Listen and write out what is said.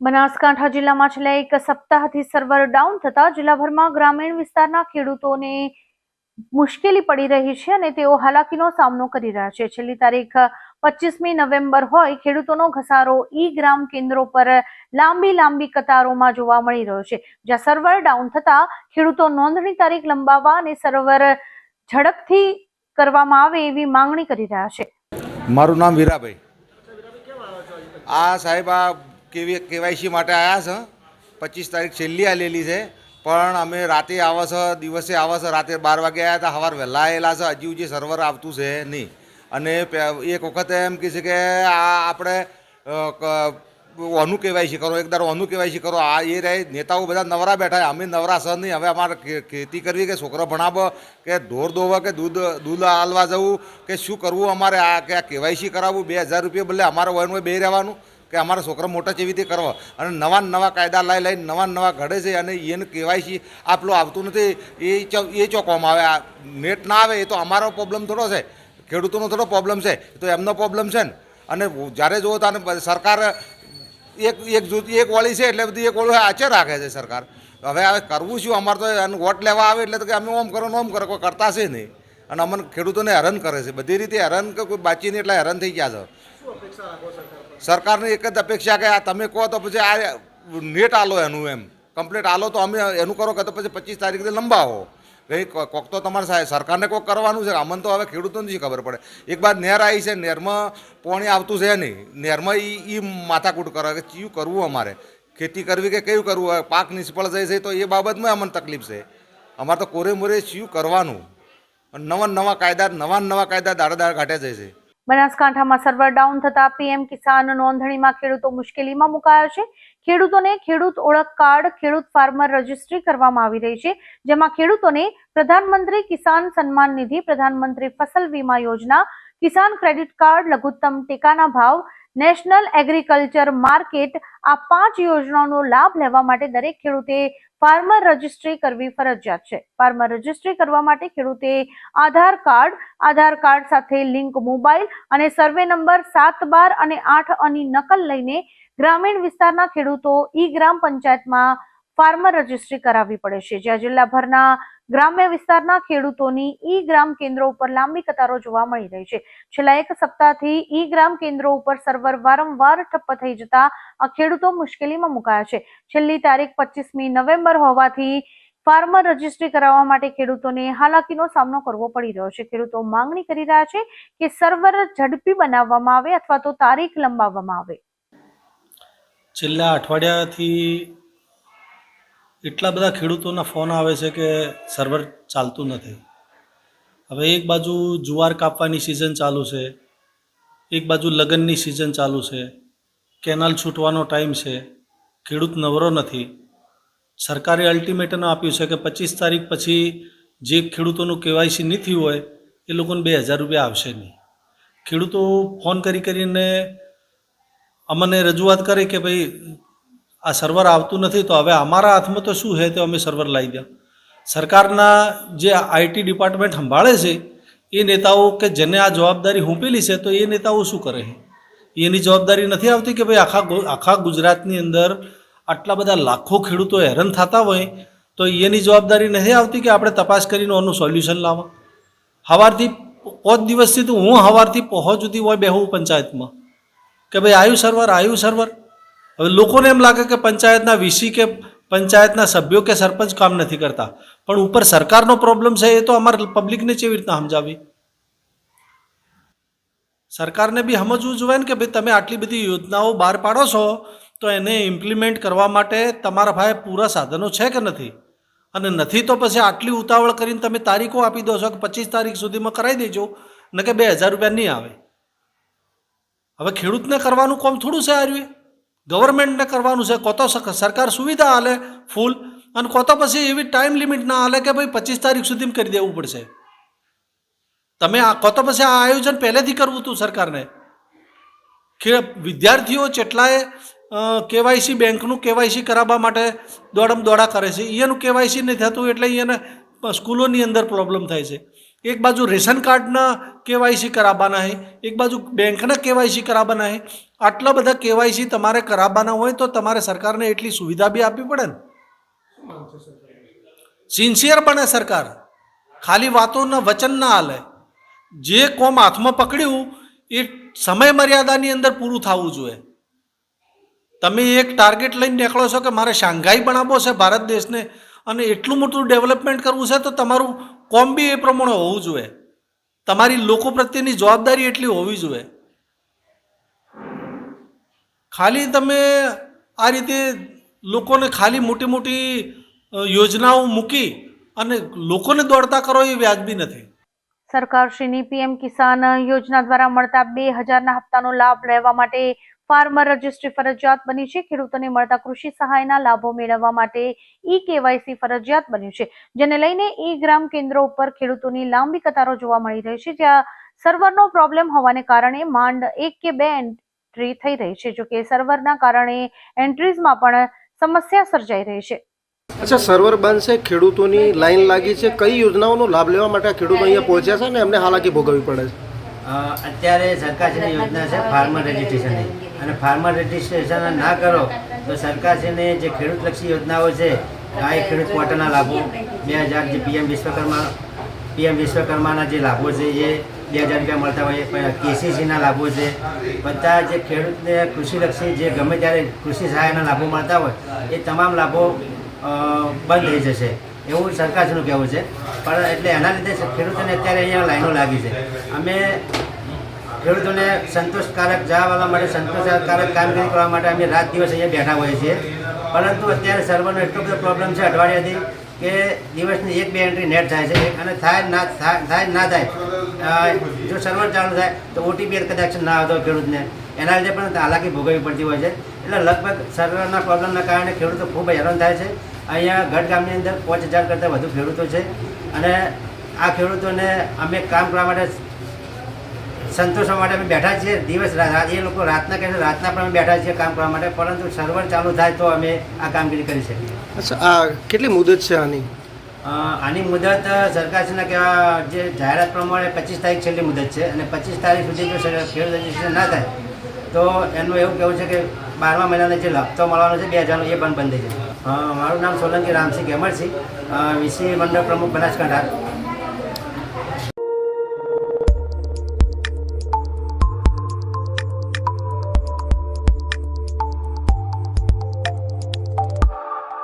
બનાસકાંઠા જિલ્લામાં છેલ્લા એક સપ્તાહથી સર્વર ડાઉન થતા જિલ્લાભરમાં ગ્રામીણ વિસ્તારના ખેડૂતોને મુશ્કેલી પડી રહી છે અને તેઓ હાલાકીનો સામનો કરી રહ્યા છે. છેલ્લી તારીખ પચીસમી નવેમ્બર હોય ખેડૂતોનો ઘસારો ઈ ગ્રામ કેન્દ્રો પર લાંબી લાંબી કતારોમાં જોવા મળી રહ્યો છે. જ્યાં સર્વર ડાઉન થતા ખેડૂતો નોંધણી તારીખ લંબાવવા અને સર્વર ઝડપથી કરવામાં આવે એવી માંગણી કરી રહ્યા છે. મારું નામ વીરાભાઈ. આ સાહેબ, આ કેવી કેવાયસી માટે આવ્યા છે. પચીસ તારીખ છેલ્લી આલેલી છે. પણ અમે રાતે આવે છે, દિવસે આવે છે, રાતે બાર વાગે આવ્યા હતા. સવાર વહેલા આવેલા છે. હજી સુધી સર્વર આવતું છે નહીં. અને એક વખત એમ કહે છે કે આ આપણે ઓનું કેવાયસી કરો એકદાર ઓનું કેવાયસી કરો. આ એ રહે, નેતાઓ બધા નવરા બેઠા અમે નવરા સર નહીં. હવે અમારે ખેતી કરવી કે છોકરો ભણાવો, કે ઢોર દોવા, કે દૂધ દૂધ હાલવા જવું, કે શું કરવું અમારે આ, કે કેવાયસી કરાવવું? બે હજાર રૂપિયા બદલે અમારે વયનું બે રહેવાનું. કે અમારા છોકરા મોટા કેવી રીતે કરવા. અને નવા નવા કાયદા લાવી લઈને નવા નવા ઘડે છે અને એને કેવાયસી આપલો આવતું નથી. એ એ ચોકવામાં આવે. આ નેટ ના આવે એ તો અમારો પ્રોબ્લેમ થોડો છે. ખેડૂતોનો થોડો પ્રોબ્લેમ છે. તો એમનો પ્રોબ્લેમ છે ને. અને જ્યારે જુઓ ત્યારે સરકાર એક એક જૂથ, એક વળી છે એટલે બધી એક વળી આચે રાખે છે સરકાર. હવે હવે કરવું શું? અમારે તો વોટ લેવા આવે એટલે તો કે અમે ઓમ કરો ઓમ કરો, કોઈ કરતા છે નહીં. અને અમને ખેડૂતોને હેરાન કરે છે. બધી રીતે હેરાન કોઈ બાચી નહીં એટલે હેરાન થઈ ગયા છે. સરકારની એક જ અપેક્ષા કે આ તમે કહો તો પછી આ નેટ આલો એનું એમ. કમ્પ્લેટ આલો તો અમે એનું કરો કે તો પછી પચીસ તારીખથી લંબાવો. કંઈ કોક તો તમારે સાહેબ સરકારને કોક કરવાનું છે. અમને તો હવે ખેડૂતોને નથી ખબર પડે? એક બાદ નહેર આવી છે નહેરમાં પાણી આવતું છે નહીં. નહેરમાં એ એ માથાકૂટ કરે કે ચિયું કરવું અમારે? ખેતી કરવી કે કેવું કરવું? હોય પાક નિષ્ફળ જાય છે તો એ બાબતમાં અમને તકલીફ છે. અમારે તો કોરે મોરે શું કરવાનું? નવા નવા કાયદા નવા નવા કાયદા દાડા દાડા ઘાટે જાય છે. બનાસકાંઠામાં સર્વર ડાઉન થતા પીએમ કિસાન નોંધણીમાં ખેડૂતો મુશ્કેલીમાં મુકાયા છે. ખેડૂતોને ખેડૂત ઓળખ કાર્ડ, ખેડૂત ફાર્મર રજિસ્ટ્રી કરવામાં આવી રહી છે, જેમાં ખેડૂતોને પ્રધાનમંત્રી કિસાન સન્માન નિધિ, પ્રધાનમંત્રી ફસલ વીમા યોજના, કિસાન ક્રેડિટ કાર્ડ, લઘુત્તમ ટેકાના ભાવ નેશનલ એગ્રીકલ્ચર માર્કેટ આ પાંચ યોજનાઓનો લાભ લેવા માટે દરેક ખેડૂતે ફાર્મર રજિસ્ટ્રી કરવી ફરજિયાત છે. ફાર્મર રજિસ્ટ્રી કરવા માટે ખેડૂતે આધાર કાર્ડ આધાર કાર્ડ સાથે લિંક મોબાઈલ અને સર્વે નંબર સાત બાર અને આઠ અની નકલ લઈને ગ્રામીણ વિસ્તારના ખેડૂતો ઈ ગ્રામ પંચાયતમાં ફાર્મર રજીસ્ટ્રી કરાવવી પડે છે. જ્યાં જિલ્લાભરના ગ્રામ્ય વિસ્તારના ખેડૂતોની ઈ ગ્રામ કેન્દ્રો ઉપર લાંબી કતારો જોવા મળી રહી છે. છેલ્લા એક સપ્તાહથી ઈ ગ્રામ કેન્દ્રો ઉપર સર્વર વારંવાર ઠપ્પ થઈ જતા આ ખેડૂતો મુશ્કેલીમાં મુકાયા છે. છેલ્લી તારીખ પચીસમી નવેમ્બર હોવાથી ફાર્મર રજિસ્ટ્રી કરાવવા માટે ખેડૂતોને હાલાકીનો સામનો કરવો પડી રહ્યો છે. ખેડૂતો માંગણી કરી રહ્યા છે કે સર્વર ઝડપી બનાવવામાં આવે અથવા તો તારીખ લંબાવવામાં આવે. છેલ્લા અઠવાડિયાથી એટલા બધા ખેડૂતોના ફોન આવે છે કે સર્વર ચાલતું નથી. હવે એક બાજુ જુવાર કાપવાની સિઝન ચાલુ છે, એક બાજુ લગ્નની સિઝન ચાલુ છે કેનાલ છૂટવાનો ટાઈમ છે, ખેડૂત નવરો નથી. સરકારે અલ્ટિમેટમ આપ્યું છે કે પચીસ તારીખ પછી જે ખેડૂતોનું કેવાયસી નહીં થયું હોય, એ લોકોને બે હજાર રૂપિયા આવશે નહીં. ખેડૂતો ફોન કરી કરીને અમને રજૂઆત કરે કે ભાઈ આ સર્વર આવતું નથી તો હવે અમારા હાથમાં તો શું છે તો અમે સર્વર લાવી દે. સરકારના જે આઈટી ડિપાર્ટમેન્ટ સંભાળે છે, એ નેતાઓ કે જેને આ જવાબદારી સોંપેલી છે, તો એ નેતાઓ શું કરે છે એની જવાબદારી નથી આવતી કે ભાઈ આખા આખા ગુજરાતની અંદર આટલા બધા લાખો ખેડૂતો હેરાન થતા હોય, તો એની જવાબદારી નથી આવતી કે આપણે તપાસ કરીને એનું સોલ્યુશન લાવવા. સવારથી પાંચ દિવસથી તો હું સવારથી પહોંચ સુધી હોય બેહું પંચાયતમાં. કે ભાઈ આવ્યું સર્વર આવ્યું સર્વર હવે લોકોને એમ લાગે કે પંચાયતના વીસી કે પંચાયતના સભ્યો કે સરપંચ કામ નથી કરતા. પણ ઉપર સરકારનો પ્રોબ્લેમ છે એ તો અમારે પબ્લિકને કેવી રીતના સમજાવી? સરકારને બી સમજવું જોઈએ ને કે ભાઈ તમે આટલી બધી યોજનાઓ બહાર પાડો છો, તો એને ઇમ્પ્લિમેન્ટ કરવા માટે તમારા ભાઈ પૂરા સાધનો છે કે નથી? અને નથી તો પછી આટલી ઉતાવળ કરીને તમે તારીખો આપી દો છો કે પચીસ તારીખ સુધીમાં કરાવી દેજો ને કે બે હજાર રૂપિયા નહીં આવે? હવે ખેડૂતને કરવાનું કોમ થોડું છે આર્યું ગવર્મેન્ટને કરવાનું છે કોતો સરકાર સુવિધા હાલે ફૂલ, અને કોતો પછી એવી ટાઈમ લિમિટ ના હાલે કે ભાઈ પચીસ તારીખ સુધી કરી દેવું પડશે. તમે આ કોતો પછી આ આયોજન પહેલેથી કરવું હતું સરકારને? કે વિદ્યાર્થીઓ જેટલાએ કેવાયસી બેંકનું કેવાયસી કરાવવા માટે દોડમ દોડા કરે છે એનું કેવાયસી નહીં થતું એટલે એને સ્કૂલોની અંદર પ્રોબ્લેમ થાય છે. એક બાજુ રેશન કાર્ડના કેવાયસી કરાવવાના છે એક બાજુ બેંકના કેવાયસી કરાવવાના હે. આટલા બધા કેવાયસી તમારે કરાવવાના હોય તો તમારે સરકારને એટલી સુવિધા બી આપવી પડે ને. સિન્સિયર બને સરકાર, ખાલી વાતોના વચન ના હાલે. જે કોમ હાથમાં પકડ્યું, એ સમય મર્યાદાની અંદર પૂરું થવું જોઈએ. તમે એક ટાર્ગેટ લઈને નીકળો છો કે મારે શાંઘાઈ બનાવવો છે ભારત દેશને? અને એટલું મોટું ડેવલપમેન્ટ કરવું છે તો તમારું કોમ બી એ પ્રમાણે હોવું જોઈએ. તમારી લોકો પ્રત્યેની જવાબદારી એટલી હોવી જોઈએ. ખાલી તમે આ રીતે લોકોને ખાલી મોટી મોટી યોજનાઓ મૂકી અને લોકોને દોડતા કરો એ વ્યાજબી નથી. સરકારશ્રીની પીએમ કિસાન યોજના દ્વારા મળતા બે હજારના હપ્તાનો લાભ લેવા માટે ફાર્મર રજિસ્ટ્રી ફરજિયાત બની છે. ખેડૂતોને મળતા કૃષિ સહાયના લાભો મેળવવા માટે ઈ કેવાયસી ફરજિયાત બન્યું છે. જેને લઈને ઈ ગ્રામ કેન્દ્રો ઉપર ખેડૂતોની લાંબી કતારો જોવા મળી રહી છે. જ્યાં સર્વરનો પ્રોબ્લેમ હોવાને કારણે માંડ એક કે બે એન્ટ્રી થઈ રહી છે. જોકે સર્વરના કારણે એન્ટ્રીઝમાં પણ સમસ્યા સર્જાઈ રહી છે. અચ્છા સર્વર બંધ છે ખેડૂતોની લાઈન લાગી છે. કઈ યોજનાઓનો લાભ લેવા માટે ખેડૂતો અહીંયા પહોંચ્યા છે ને એમને હાલાકી ભોગવવી પડે છે? અત્યારે સરકારની યોજના છે ફાર્મર રજિસ્ટ્રેશનની. અને ફાર્મર રજિસ્ટ્રેશન ના કરો, તો સરકારશ્રીને જે ખેડૂતલક્ષી યોજનાઓ છે એક ખેડૂત કોટાના લાભો. બે હજાર જે પીએમ વિશ્વકર્મા, પીએમ વિશ્વકર્માના જે લાભો છે, એ બે હજાર રૂપિયા મળતા હોય કેસીસીના લાભો છે. બધા જે ખેડૂતને કૃષિલક્ષી જે ગમે ત્યારે કૃષિ સહાયના લાભો મળતા હોય, એ તમામ લાભો બંધ થઈ જશે. એવું સરકારશ્રીનું કહેવું છે. પણ એટલે એના લીધે ખેડૂતોને અત્યારે અહીંયા લાઈનો લાગી છે. અમે ખેડૂતોને સંતોષકારક, જવાવાળા માટે સંતોષકારક કામગીરી કરવા માટે અમે રાત દિવસ અહીંયા બેઠા હોઈએ છીએ. પરંતુ અત્યારે સર્વરનો એટલો બધો પ્રોબ્લેમ છે અઠવાડિયાથી કે દિવસની એક, બે એન્ટ્રી નેટ થાય છે અને થાય ના થાય ના થાય જો સર્વર ચાલુ થાય તો ઓટીપી કદાચ ના આવતો ખેડૂતને. એના લીધે પણ હાલાકી ભોગવવી પડતી હોય છે. એટલે લગભગ સર્વરના પ્રોબ્લેમના કારણે ખેડૂતો ખૂબ હેરાન થાય છે. અહીંયા ગઢ ગામની અંદર પાંચ હજાર કરતાં વધુ ખેડૂતો છે. અને આ ખેડૂતોને અમે કામ કરવા માટે સંતોષવા માટે અમે બેઠા છીએ. દિવસ રાત એ લોકો રાતના કહે છે રાતના પણ અમે બેઠા છીએ કામ કરવા માટે પરંતુ સર્વર ચાલુ થાય તો અમે આ કામગીરી કરી શકીએ. અચ્છા આ કેટલી મુદત છે આની? આની મુદત સરકારશ્રીના કહેવા જે જાહેરાત પ્રમાણે પચીસ તારીખ છેલ્લી મુદત છે. અને પચીસ તારીખ સુધી જો ખેડૂત રજીસ્ટ્રેશન ના થાય તો એનું એવું કહેવું છે કે બારમા મહિનાનો જે હપ્તો મળવાનો છે બે હજારનો એ પણ બંધ થઈ જશે મારું નામ સોલંકી રામસિંહ ગેમરસિંહ વિસી મંડળ પ્રમુખ બનાસકાંઠા.